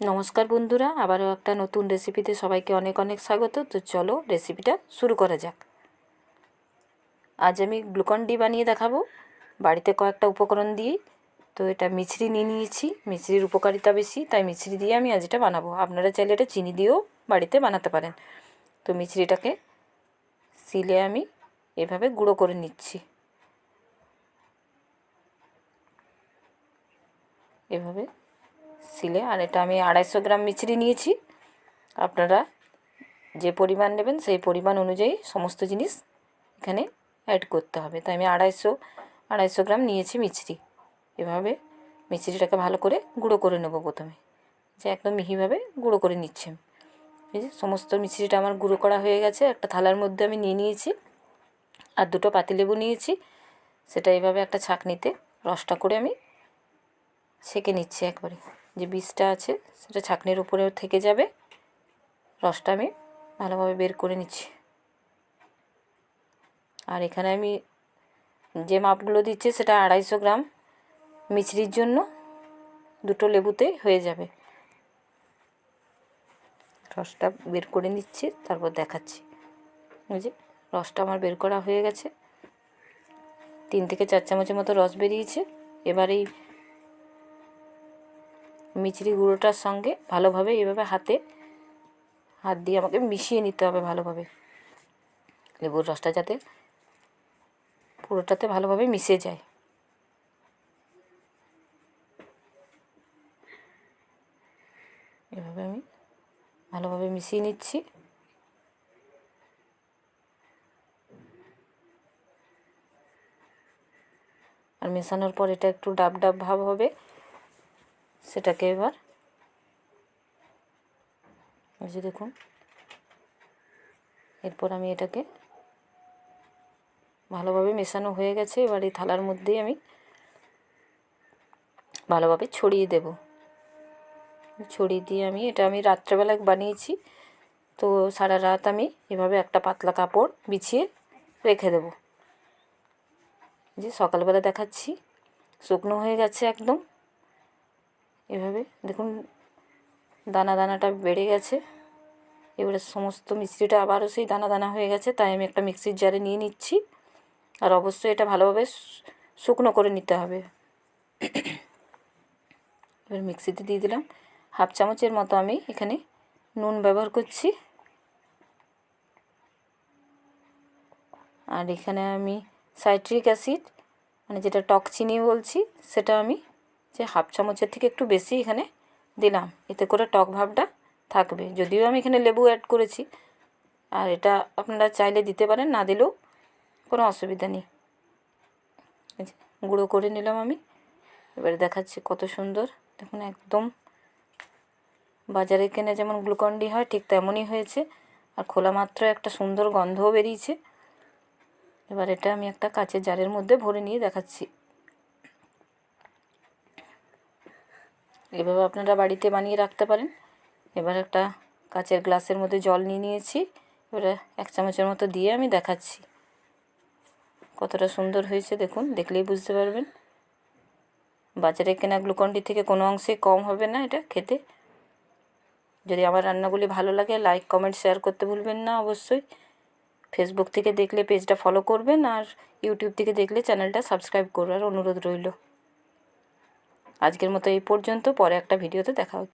নমস্কার বন্ধুরা, আবারও একটা নতুন রেসিপিতে সবাইকে অনেক অনেক স্বাগত। তো চলো রেসিপিটা শুরু করা যাক। আজ আমি গ্লুকন ডি বানিয়ে দেখাবো। বাড়িতে কয়েকটা উপকরণ দিয়ে তো এটা মিছরি নিয়ে নিয়েছি। মিছরির উপকারিতা বেশি, তাই মিছরি দিয়ে আমি আজ এটা বানাবো। আপনারা চাইলে এটা চিনি দিয়েও বাড়িতে বানাতে পারেন। তো মিছরিটাকে সিলে আমি এভাবে গুঁড়ো করে নিচ্ছি। এভাবে সিলে আর এটা আমি আড়াইশো গ্রাম মিছরি নিয়েছি। আপনারা যে পরিমাণ নেবেন সেই পরিমাণ অনুযায়ী সমস্ত জিনিস এখানে অ্যাড করতে হবে। তাই আমি আড়াইশো আড়াইশো গ্রাম নিয়েছি মিছরি। এভাবে মিছরিটাকে ভালো করে গুঁড়ো করে নেব প্রথমে। যে একদম মিহিভাবে গুঁড়ো করে নিচ্ছি আমি। সমস্ত মিছরিটা আমার গুঁড়ো করা হয়ে গেছে। একটা থালার মধ্যে আমি নিয়ে নিয়েছি, আর দুটো পাতিলেবু নিয়েছি। সেটা এইভাবে একটা ছাঁকনিতে রসটা করে আমি সেঁকে নিচ্ছি একবারে। যে বীজটা আছে, সেটা ছাঁকনির উপরে থেকে যাবে। রসটা আমি ভালোভাবে বের করে নিচ্ছি। আর এখানে আমি যে মাপগুলো দিচ্ছি, সেটা আড়াইশো গ্রাম মিছরির জন্য দুটো লেবুতে হয়ে যাবে। রসটা বের করে নিচ্ছি, তারপর দেখাচ্ছি। ওই যে রসটা আমার বের করা হয়ে গেছে। তিন থেকে চার চামচের মতো রস বেরিয়েছে। এবার এই মিচড়ি গুঁড়োটার সঙ্গে ভালোভাবে এভাবে হাতে হাত দিয়ে আমাকে মিশিয়ে নিতে হবে ভালোভাবে। লেবুর রসটা যাতে পুরোটাতে ভালোভাবে মিশে যায়। এভাবে আমি ভালোভাবে মিশিয়ে নিচ্ছি। আর মেশানোর পর এটা একটু ডাব ডাব ভাব হবে। সেটাকে এবার এই যে দেখুন, এরপর আমি এটাকে ভালোভাবে মেশানো হয়ে গেছে। এবার এই থালার মধ্যেই আমি ভালোভাবে ছড়িয়ে দেব। ছড়িয়ে দিয়ে আমি, এটা আমি রাত্রেবেলায় বানিয়েছি, তো সারা রাত আমি এভাবে একটা পাতলা কাপড় বিছিয়ে রেখে দেব। যে সকালবেলা দেখাচ্ছি, শুকনো হয়ে গেছে একদম। এভাবে। দেখুন, দানা দানাটা বেড়ে গেছে। এবারে সমস্ত মিষ্টিটা আবারও সেই দানা দানা হয়ে গেছে, তাই আমি একটা মিক্সির জারে নিয়ে নিচ্ছি। আর অবশ্যই এটা ভালোভাবে শুকনো করে নিতে হবে। এবার মিক্সিতে দিয়ে দিলাম। হাফ চামচের মতো আমি এখানে নুন ব্যবহার করছি। আর এখানে আমি সাইট্রিক অ্যাসিড মানে যেটা টক চিনি বলছি, সেটা আমি যে হাফ চামচের থেকে একটু বেশি এখানে দিলাম। এতে করে টক ভাবটা থাকবে। যদিও আমি এখানে লেবু অ্যাড করেছি। আর এটা আপনারা চাইলে দিতে পারেন, না দিলেও কোনো অসুবিধা নেই। গুঁড়ো করে নিলাম আমি। এবারে দেখাচ্ছি কত সুন্দর। দেখুন একদম বাজারে কেনে যেমন গ্লুকন্ডি হয়, ঠিক তেমনই হয়েছে। আর খোলা মাত্র একটা সুন্দর গন্ধও বেরিয়েছে। এবার এটা আমি একটা কাচের জারের মধ্যে ভরে নিয়ে দেখাচ্ছি। এভাবে আপনারা বাড়িতে বানিয়ে রাখতে পারেন। এবার একটা কাচের গ্লাসের মধ্যে জল নিয়ে নিয়েছি। এবারে এক চামচের মতো দিয়ে আমি দেখাচ্ছি। কতটা সুন্দর হয়েছে দেখুন, দেখলেই বুঝতে পারবেন। বাজারে কেনা গ্লুকন্ডি থেকে কোনো অংশে কম হবে না এটা খেতে। যদি আমার রান্নাগুলি ভালো লাগে, লাইক, কমেন্ট, শেয়ার করতে ভুলবেন না অবশ্যই। ফেসবুক থেকে দেখলে পেজটা ফলো করবেন আর ইউটিউব থেকে দেখলে চ্যানেলটা সাবস্ক্রাইব করবার অনুরোধ রইল। আজকের মতো এই পর্যন্ত পরে একটা ভিডিওতে দেখা হচ্ছে।